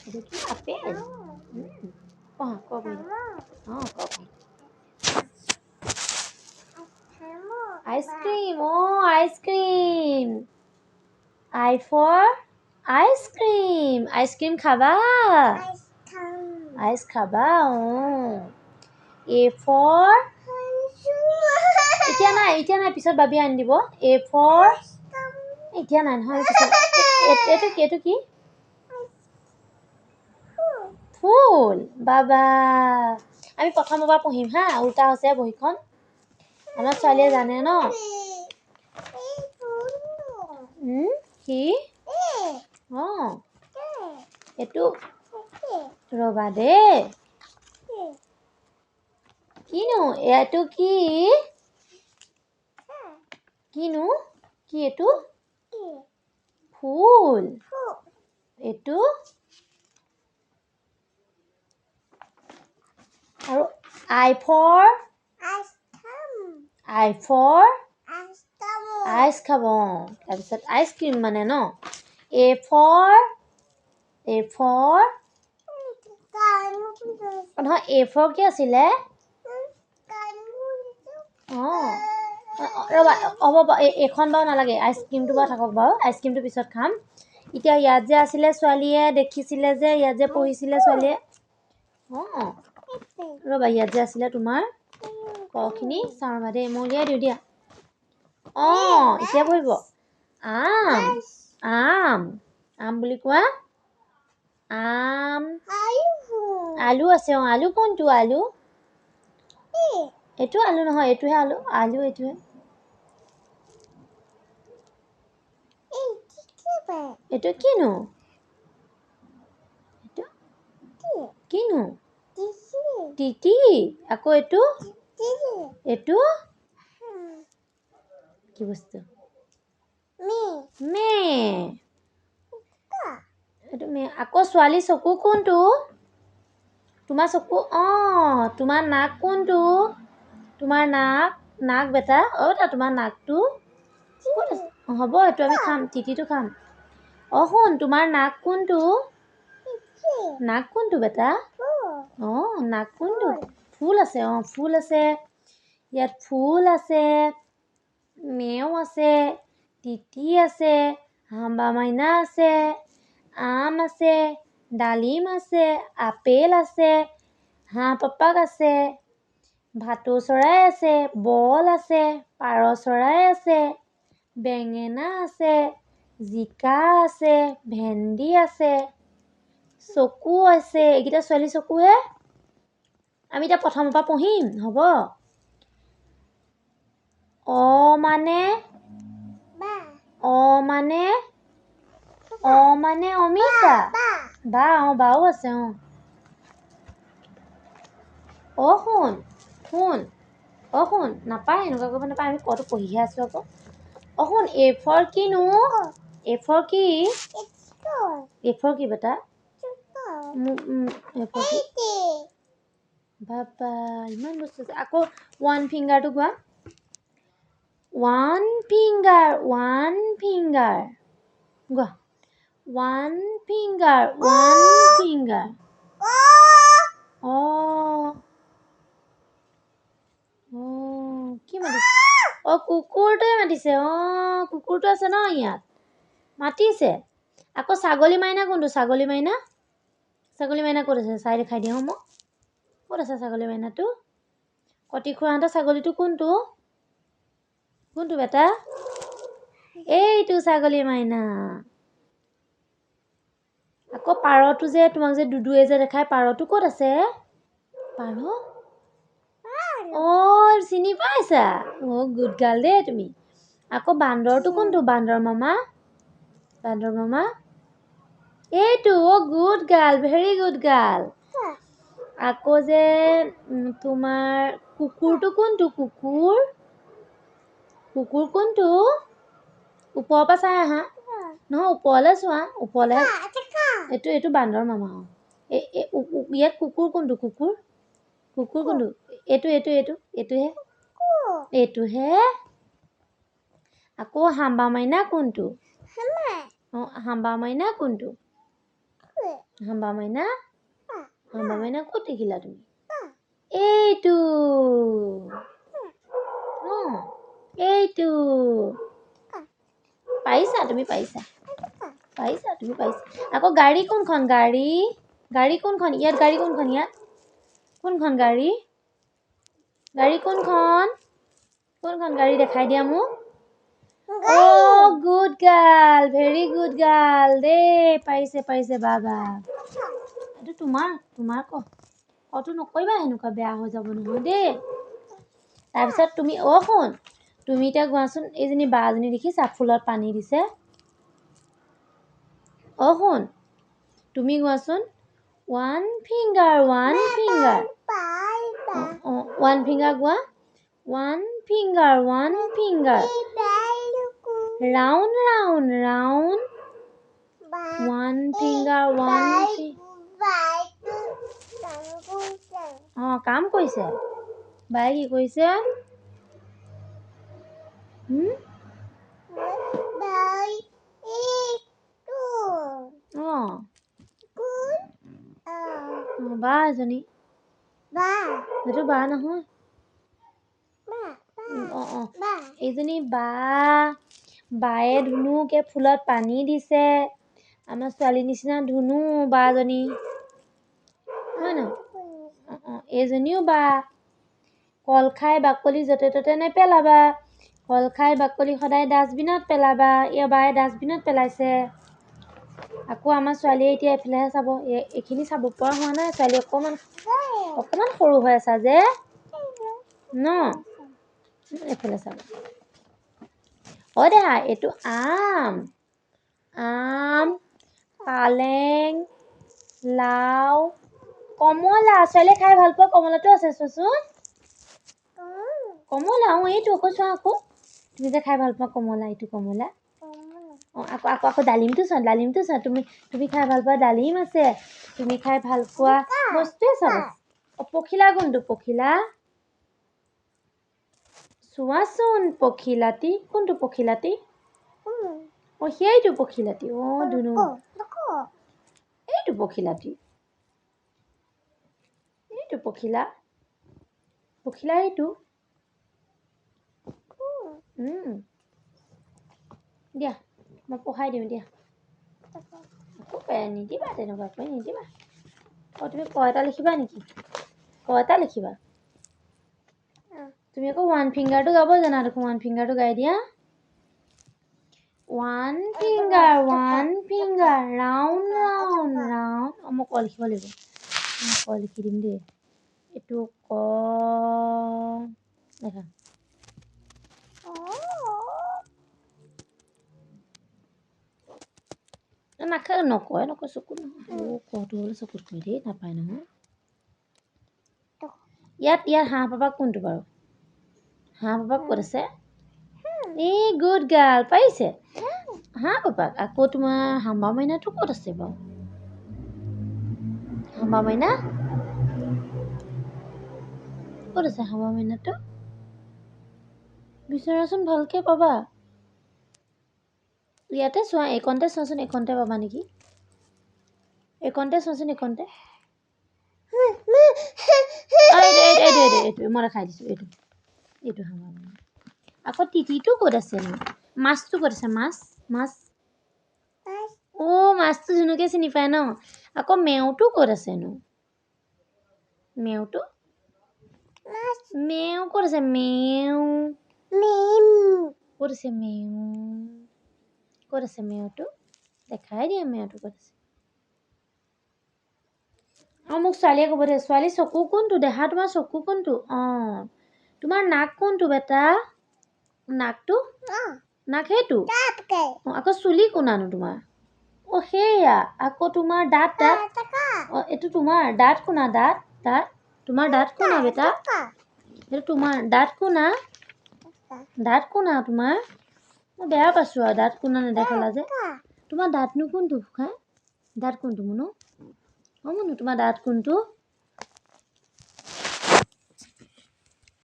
এইটো কি আপেল উম, পঢ়া ক বহি অঁ ক বহি আইচক্ৰীম অঁ আইচক্ৰীম আই খাবা আইচ খাবা অঁ এ ফৰ এতিয়া নাই এতিয়া নাই পিছত বাবি আনি দিব এ ফৰ এতিয়া নাই নহয় পিছত এইটো কি এইটো কি ফুল, বাবা। আমি প্ৰথমৰ পৰা পঢ়িম হা, উল্টা হৈছে বহীখন। আমাৰ ছোৱালীয়ে জানে ন? কি অঁ। এইটো, ৰ'বা দেই কিনো, এইটো কি? কিনো, কি এইটো? ফুল। এইটো? আৰু I for? I for? Ice খাব অঁ তাৰপিছত আইচক্ৰীম মানে ন? A for? A for? নহয় এ ফৰ কি আছিলে? অঁ। ৰ'বা হ'ব বাৰু এইখন বাৰু নালাগে। আইচক্ৰীমটো বাৰু থাকক বাৰু। আইচক্ৰীমটো পিছত খাম। এতিয়া ইয়াত যে আছিলে ছোৱালীয়ে দেখিছিলে যে ইয়াত যে পঢ়িছিলে ছোৱালীয়ে। অঁ। ৰ'বা, ইয়াত যে আছিলে তোমাৰ, কখিনি চাওঁ ৰ'বা দেই মই উলিয়াই দিওঁ দিয়া। অঁ, এতিয়া পঢ়িব। আম আম আম বুলি কোৱা? আম, আলু আছে, অঁ, আলু কোনটো আলু? এইটো আলু নহয়, এইটোহে আলু আলু এইটোহে। এইটো কিনো? এইটো কিনো? টিটি আকৌ এইটো? এইটো? কি বস্তু? মে। এইটো মে। আকৌ ছোৱালী চকু কোনটো? তোমাৰ চকু অঁ তোমাৰ নাক কোনটো? তোমাৰ নাক নাক বেটা। অ' তা তোমাৰ নাকটো। ক'ত আছে? হ'ব এইটো আমি খাম টিটিটো খাম। অঁ শুন তোমাৰ নাক কোনটো? নাক কোনটো বেটা? অঁ নাক ফুল আছে অঁ ফুল আছে। ইয়াত ফুল আছে মেও আছে তিতি আছে হাম্বা মাইনা আছে আম আছে ডালিম আছে আপেল আছে হাঁহ পাপাক আছে ভাটৌ চৰাই আছে বল আছে পাৰ চৰাই আছে বেঙেনা আছে জিকা আছে ভেন্দি আছে। চকু আছে এইকেইটা ছোৱালী চকুহে। আমি এতিয়া প্ৰথমৰ পৰা পঢ়িম হ'ব? অ মানে? অ মানে? অ মানে অমিতা? বা অঁ বাও আছে অঁ। অ শুন শুন অ শুন নাপায় এনেকুৱা কৰিব নাপায় আমি কটো পঢ়িহে আছোঁ আকৌ। অ শুন এ ফৰ কিনো? এ ফৰ কি? এ ফৰ কি বেটা? ইমান বস্তু আছে আকৌ ওৱান ফিংগাৰটো কোৱা ওৱান ফিংগাৰ ওৱান ফিংগাৰ গোৱা ওৱান ফিংগাৰ ওৱান ফিংগাৰ অঁ কি মাতিছে অঁ কুকুৰটোৱে মাতিছে অঁ কুকুৰটো আছে ন ইয়াত মাতিছে আকৌ ছাগলী মাইনা কোনটো ছাগলী মাইনা ছাগলী মাইনা ক'ত আছে? চাই দেখাই দিওঁ মোক ক'ত আছে কটি খুৰাহঁতৰ ছাগলীটো কোনটো? কোনটো বেটা? এইটো ছাগলী মাইনা। আকৌ পাৰটো যে, তোমাক যে দুদুৱে যে দেখাই, পাৰটো ক'ত আছে? পাৰ অঁ, চিনি পাইছা? অঁ, গুড গাৰ্ল দেই তুমি। আকৌ বান্দৰটো কোনটো? বান্দৰ মামা? বান্দৰ মামা? এইটো অ' good girl very good girl আকৌ যে তোমাৰ কুকুৰটো কোনটো? কুকুৰ? কুকুৰ কোনটো? ওপৰৰ পৰা চাই আহা। নহয় ওপৰলৈ চোৱা ওপৰলৈ। এইটো এইটো বান্দৰ মামা ইয়াত কুকুৰ কোনটো? কুকুৰ? কুকুৰ কোনটো? এইটো এইটো এইটো এইটোহে। এইটোহে। আকৌ হাম্বা মাইনা কোনটো? অঁ হাম্বা মাইনা কোনটো? হাম্বা মাইনা হাম্বা মাইনা ক'ত দেখিলা তুমি? এইটো। এইটো। পাৰিছা তুমি পাৰিছা পাৰিছা তুমি পাৰিছা আকৌ গাড়ী কোনখন? গাড়ী? গাড়ী কোনখন? ইয়াত গাড়ী কোনখন ইয়াত? কোনখন গাড়ী? গাড়ী কোনখন? কোনখন গাড়ী দেখাই দিয়া মোক? Good girl very good girl দেই পাৰিছে পাৰিছে বা বা এইটো তোমাৰ তোমাৰ ক অতো নকৰিবা সেনেকুৱা বেয়া হৈ যাব নহয় দেই তাৰপিছত তুমি অ' শুন তুমি এতিয়া গোৱাচোন এইজনী বাজনী দেখিছা ফুলত পানী দিছে অ' শুন তুমি গোৱাচোন ওৱান ফিংগাৰ ওৱান ফিংগাৰ অঁ ওৱান ফিংগাৰ গোৱা one finger one finger Round round round one finger one অঁ কাম কৰিছে বায়ে কি কৰিছে হুম? অঁ অঁ বা এজনী সেইটো বা নহয় উম, অঁ অঁ এইজনী বা বায়ে ধুনুকে ফুলত পানী দিছে। আমাৰ ছোৱালীৰ নিচিনা ধুনু বাজনী হয় নহয়? অঁ এইজনীও বা। কল খাই বাকলি য'তে ত'তে নেপেলাবা। কল খাই বাকলি সদায় ডাষ্টবিনত পেলাবা। এই বায়ে ডাষ্টবিনত পেলাইছে। আকৌ আমাৰ ছোৱালীয়ে এতিয়া এইফালেহে চাব। এই এইখিনি চাব পৰা হোৱা নাই। ছোৱালী অকণমান অকণমান সৰু হৈ আছা যে। ন? এইফালে চাব। অ' দেহা এইটো আম আম পালেং লাও কমলা। ছোৱালীয়ে খাই ভালো পোৱা কমলাটো আছে চোৱাচোন কমলা, অঁ, এইটো আকৌ চোৱা আকৌ। তুমি যে খাই ভালো পোৱা কমলা, এইটো কমলা। অঁ, আকৌ আকৌ আকৌ ডালিমটো চোৱা ডালিমটো চোৱা। তুমি তুমি খাই ভালো পোৱা ডালিম আছে। তুমি খাই ভালো পোৱা, বস্তুৱে চব পখিলা কোনটো? পখিলা? চোৱাচোন পখিলাটি কোনটো পখিলাটি অঁ সেইটো পখিলাটি অঁ ধুনু এইটো পখিলাটি এইটো পখিলা পখিলা এইটো। দিয়া মই পঢ়াই দিওঁ দিয়া নিদিবা তেনেকুৱাকৈ নিদিবা অঁ তুমি ক এটা লিখিবা নেকি ক এটা লিখিবা তুমি আকৌ ওৱান ফিংগাৰটো গাব জানা দেখোন ওৱান ফিংগাৰটো গাই দিয়া one finger one finger round round round অঁ মই ক লিখিব লাগিব মই ক লিখি দিম দেই এইটো ক দেখা নাখা নকয় নকয় চকুত নহয় অ' কটো হ'লে চকুত কৰি দেই নাপায় নহয় ইয়াত ইয়াত হাঁহ পাপাক কোনটো বাৰু হাঁহ পাপাক ক'ত আছে এই গুড গাৰ্ল পাৰিছে হাঁহ পাপাক আকৌ তোমাৰ হাম্বা মাইনাটো ক'ত আছে বাৰু হাম্বা মাইনা? ক'ত আছে হাম্বা মাইনাটো? বিচৰাচোন ভালকৈ পাবা। ইয়াতে চোৱা এইকণতে চোৱাচোন এইকণতে পাবা নেকি? এইকণতে চোৱাচোন এইকণতে অঁ, এইটো এইটো এইটো এইটো এইটো মই দেখাই দিছোঁ এইটো। এইটো হাম্বা মাইনা আকৌ তিতিটো ক'ত আছেনো মাছটো ক'ত আছে মাছ মাছ অ' মাছটো ধুনুকে চিনি পায় ন আকৌ মেওটো ক'ত আছেনো মেওটো মেও ক'ত আছে মেও ক'ত আছে মেও ক'ত আছে মেওটো দেখাই দিয়া মেওটো ক'ত আছে অঁ মোক ছোৱালীয়ে ক'ব দে ছোৱালী চকু কোনটো দেহা তোমাৰ চকু কোনটো অঁ তোমাৰ নাক কোনটো বেটা? নাকটো? নাক সেইটো? অঁ আকৌ চুলি কোনানো তোমাৰ? অঁ সেয়া। আকৌ তোমাৰ দাঁত দাঁত। অঁ এইটো তোমাৰ দাঁত কোনা দাঁত দাঁত? তোমাৰ দাঁত কোনা বেটা? এইটো তোমাৰ দাঁত কোনা? দাঁত কোনা তোমাৰ? মই বেয়া পাইছোঁ আৰু দাঁত কোনা নেদেখালা যে। তোমাৰ দাঁতনো কোনটো খাই দাঁত কোনটো মুনু? অঁ মুনু তোমাৰ দাঁত কোনটো?